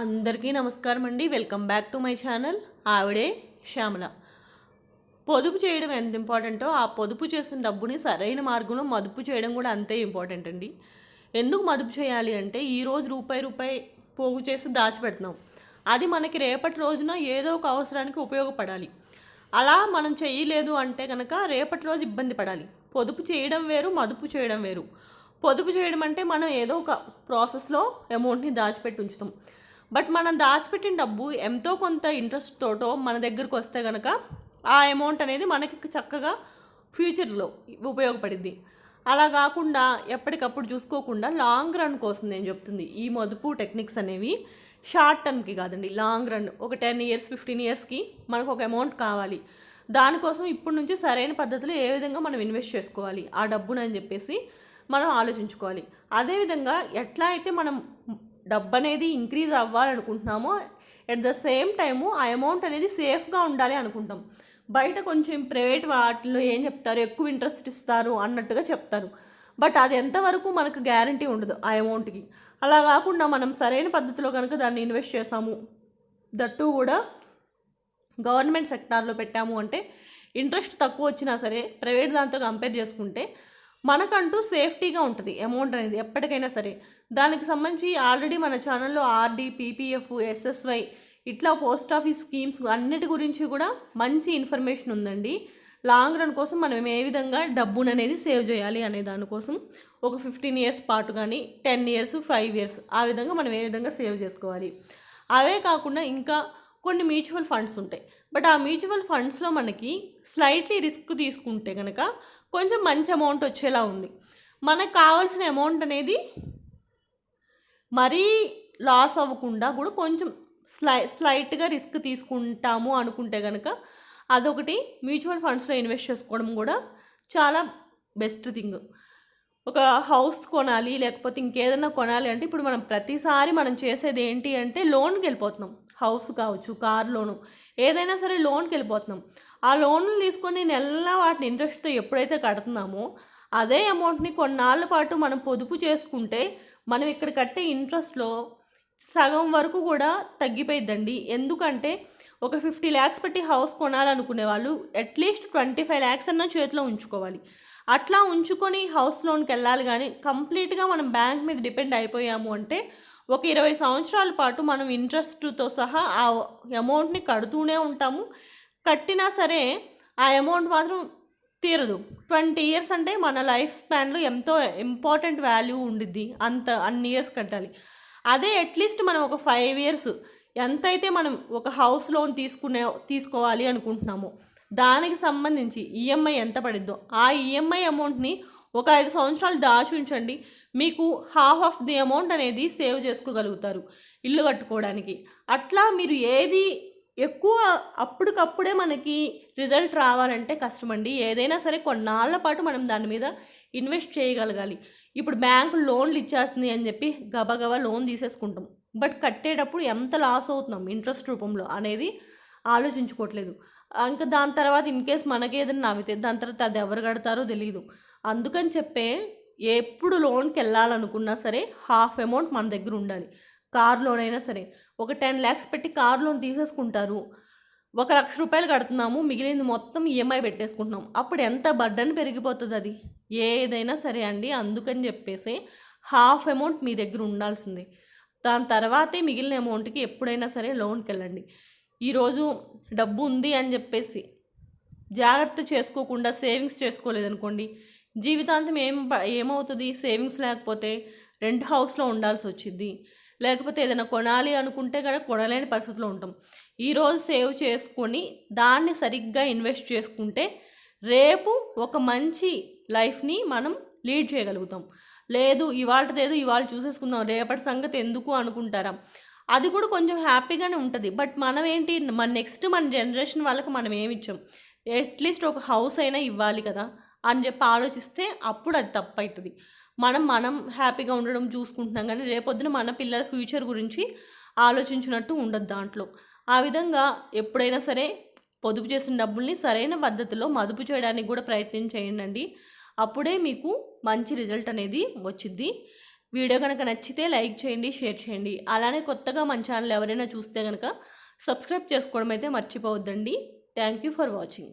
అందరికీ నమస్కారం అండి welcome back to my channel. ఆవిడే శ్యామల. పొదుపు చేయడం ఎంత ఇంపార్టెంటో ఆ పొదుపు చేసిన డబ్బుని సరైన మార్గంలో మదుపు చేయడం కూడా అంతే ఇంపార్టెంట్ అండి. ఎందుకు మదుపు చేయాలి అంటే ఈరోజు రూపాయి రూపాయి పోగు చేసి దాచిపెడుతున్నాం. అది మనకి రేపటి రోజున ఏదో ఒక అవసరానికి ఉపయోగపడాలి. అలా మనం చేయలేదు అంటే కనుక రేపటి రోజు ఇబ్బంది పడాలి. పొదుపు చేయడం వేరు మదుపు చేయడం వేరు. పొదుపు చేయడం అంటే మనం ఏదో ఒక ప్రాసెస్లో అమౌంట్ని దాచిపెట్టి ఉంచుతాం. బట్ మనం దాచిపెట్టిన డబ్బు ఎంతో కొంత ఇంట్రెస్ట్ తోటో మన దగ్గరకు వస్తే కనుక ఆ అమౌంట్ అనేది మనకి చక్కగా ఫ్యూచర్లో ఉపయోగపడింది అలా కాకుండా ఎప్పటికప్పుడు చూసుకోకుండా లాంగ్ రన్ కోసం నేను చెప్తుంది. ఈ మదుపు టెక్నిక్స్ అనేవి షార్ట్ టర్మ్కి కాదండి లాంగ్ రన్. ఒక టెన్ ఇయర్స్ ఫిఫ్టీన్ ఇయర్స్కి మనకు ఒక అమౌంట్ కావాలి. దానికోసం ఇప్పటి నుంచి సరైన పద్ధతిలో ఏ విధంగా మనం ఇన్వెస్ట్ చేసుకోవాలి? ఆ డబ్బునని చెప్పేసి మనం ఆలోచించుకోవాలి. అదేవిధంగా ఎట్లా అయితే మనం డబ్బు అనేది ఇంక్రీజ్ అవ్వాలనుకుంటున్నామో ఎట్ ద సేమ్ టైము ఆ అమౌంట్ అనేది సేఫ్గా ఉండాలి అనుకుంటాం. బయట కొంచెం ప్రైవేట్ వాటిలో ఏం చెప్తారు? ఎక్కువ ఇంట్రెస్ట్ ఇస్తారు అన్నట్టుగా చెప్తారు. బట్ అది ఎంతవరకు మనకు గ్యారంటీ ఉండదు ఆ అమౌంట్కి అలా కాకుండా మనం సరైన పద్ధతిలో కనుక దాన్ని ఇన్వెస్ట్ చేసాము. దట్టు కూడా గవర్నమెంట్ సెక్టార్లో పెట్టాము అంటే ఇంట్రెస్ట్ తక్కువ వచ్చినా సరే ప్రైవేట్ దాంతో కంపేర్ చేసుకుంటే మనకంటూ సేఫ్టీగా ఉంటుంది అమౌంట్ అనేది ఎప్పటికైనా సరే. దానికి సంబంధించి ఆల్రెడీ మన ఛానల్లో ఆర్డీ పీపీఎఫ్ ఎస్ఎస్వై ఇట్లా పోస్ట్ ఆఫీస్ స్కీమ్స్ అన్నిటి గురించి కూడా మంచి ఇన్ఫర్మేషన్ ఉందండి. లాంగ్ రన్ కోసం మనం ఏ విధంగా డబ్బును అనేది సేవ్ చేయాలి అనే దానికోసం ఒక ఫిఫ్టీన్ ఇయర్స్ పాటు కానీ టెన్ ఇయర్స్ ఫైవ్ ఇయర్స్ ఆ విధంగా మనం ఏ విధంగా సేవ్ చేసుకోవాలి. అవే కాకుండా ఇంకా కొన్ని మ్యూచువల్ ఫండ్స్ ఉంటాయి. బట్ ఆ మ్యూచువల్ ఫండ్స్లో మనకి స్లైట్లీ రిస్క్ తీసుకుంటే కనుక కొంచెం మంచి అమౌంట్ వచ్చేలా ఉంది. మనకు కావాల్సిన అమౌంట్ అనేది మరీ లాస్ అవ్వకుండా కూడా కొంచెం స్లై స్లైట్గా రిస్క్ తీసుకుంటాము అనుకుంటే కనుక అదొకటి మ్యూచువల్ ఫండ్స్లో ఇన్వెస్ట్ చేసుకోవడం కూడా చాలా బెస్ట్ థింగ్ ఒక హౌస్ కొనాలి లేకపోతే ఇంకేదైనా కొనాలి అంటే ఇప్పుడు మనం ప్రతిసారి మనం చేసేది ఏంటి అంటే లోన్కి వెళ్ళిపోతున్నాం. హౌస్ కావచ్చు కార్ లోను ఏదైనా సరే లోన్కి వెళ్ళిపోతున్నాం. ఆ లోన్లు తీసుకొని నెల వాటిని ఇంట్రెస్ట్తో ఎప్పుడైతే కడుతున్నామో అదే అమౌంట్ని కొన్నాళ్ళ పాటు మనం పొదుపు చేసుకుంటే మనం ఇక్కడ కట్టే ఇంట్రెస్ట్లో సగం వరకు కూడా తగ్గిపోయిద్దండి. ఎందుకంటే ఒక ఫిఫ్టీ ల్యాక్స్ పెట్టి హౌస్ కొనాలనుకునే వాళ్ళు అట్లీస్ట్ ట్వంటీ ఫైవ్ ల్యాక్స్ అన్న చేతిలో ఉంచుకోవాలి. అట్లా ఉంచుకొని హౌస్ లోన్కి వెళ్ళాలి కానీ కంప్లీట్గా మనం బ్యాంక్ మీద డిపెండ్ అయిపోయాము అంటే ఒక ఇరవై సంవత్సరాల పాటు మనం ఇంట్రెస్ట్తో సహా ఆ అమౌంట్ని కడుతూనే ఉంటాము. కట్టినా సరే ఆ అమౌంట్ మాత్రం తీరదు. ట్వంటీ ఇయర్స్ అంటే మన లైఫ్ స్పాన్లో ఎంతో ఇంపార్టెంట్ వాల్యూ ఉండిద్ది అంత అన్ని ఇయర్స్ కట్టాలి. అదే అట్లీస్ట్ మనం ఒక ఫైవ్ ఇయర్స్ ఎంతైతే మనం ఒక హౌస్ లోన్ తీసుకునే తీసుకోవాలి అనుకుంటున్నామో దానికి సంబంధించి ఈఎంఐ ఎంత పడిద్దో ఆ ఈఎంఐ అమౌంట్ని ఒక ఐదు సంవత్సరాలు దాచి ఉంచండి. మీకు హాఫ్ ఆఫ్ ది అమౌంట్ అనేది సేవ్ చేసుకోగలుగుతారు ఇల్లు కట్టుకోవడానికి. అట్లా మీరు ఏది ఎక్కువ అప్పటికప్పుడే మనకి రిజల్ట్ రావాలంటే కష్టం అండి ఏదైనా సరే కొన్నాళ్ళ పాటు మనం దాని మీద ఇన్వెస్ట్ చేయగలగాలి. ఇప్పుడు బ్యాంకు లోన్లు ఇచ్చేస్తుంది అని చెప్పి గబగబా లోన్ తీసేసుకుంటాం. బట్ కట్టేటప్పుడు ఎంత లాస్ అవుతున్నాం ఇంట్రెస్ట్ రూపంలో అనేది ఆలోచించుకోవట్లేదు. ఇంకా దాని తర్వాత ఇన్ కేస్ మనకి ఏదైనా నవ్వితే దాని తర్వాత అది ఎవరు కడతారో తెలియదు అందుకని చెప్పే ఎప్పుడు లోన్కి వెళ్ళాలనుకున్నా సరే హాఫ్ అమౌంట్ మన దగ్గర ఉండాలి. కార్ లోన్ అయినా సరే. ఒక టెన్ ల్యాక్స్ పెట్టి కార్ లోన్ తీసేసుకుంటారు. ఒక లక్ష రూపాయలు కడుతున్నాము మిగిలింది మొత్తం ఈఎంఐ పెట్టేసుకుంటున్నాం అప్పుడు ఎంత బర్డన్ పెరిగిపోతుంది అది ఏదైనా సరే అండి అందుకని చెప్పేసి హాఫ్ అమౌంట్ మీ దగ్గర ఉండాల్సిందే. దాని తర్వాతే మిగిలిన అమౌంట్కి ఎప్పుడైనా సరే లోన్కి వెళ్ళండి. ఈరోజు డబ్బు ఉంది అని చెప్పేసి జాగ్రత్త చేసుకోకుండా సేవింగ్స్ చేసుకోలేదనుకోండి జీవితాంతం ఏం ఏమవుతుంది? సేవింగ్స్ లేకపోతే రెంట్ హౌస్లో ఉండాల్సి వచ్చింది లేకపోతే ఏదైనా కొనాలి అనుకుంటే కనుక కొనలేని పరిస్థితిలో ఉంటాం. ఈరోజు సేవ్ చేసుకొని దాన్ని సరిగ్గా ఇన్వెస్ట్ చేసుకుంటే రేపు ఒక మంచి లైఫ్ని మనం లీడ్ చేయగలుగుతాం. లేదు ఇవాళదేదో ఇవాళ చూసేసుకుందాం రేపటి సంగతి ఎందుకు అనుకుంటారా? అది కూడా కొంచెం హ్యాపీగానే ఉంటుంది. బట్ మనం ఏంటి మన నెక్స్ట్ మన జనరేషన్ వాళ్ళకి మనం ఏమి ఇచ్చాం? అట్లీస్ట్ ఒక హౌస్ అయినా ఇవ్వాలి కదా అని చెప్పి ఆలోచిస్తే అప్పుడు అది తప్పు అవుతుంది మనం మనం హ్యాపీగా ఉండడం చూసుకుంటున్నాం కానీ రేపొద్దున మన పిల్లల ఫ్యూచర్ గురించి ఆలోచించినట్టు ఉండదు దాంట్లో. ఆ విధంగా ఎప్పుడైనా సరే పొదుపు చేసిన డబ్బుల్ని సరైన పద్ధతిలో మదుపు చేయడానికి కూడా ప్రయత్నం చేయండి అప్పుడే మీకు మంచి రిజల్ట్ అనేది వచ్చింది వీడియో కనుక నచ్చితే లైక్ చేయండి షేర్ చేయండి. అలానే కొత్తగా మన ఛానల్ ఎవరైనా చూస్తే కనుక సబ్స్క్రైబ్ చేసుకోవడం అయితే మర్చిపోవద్దండి. Thank you for watching.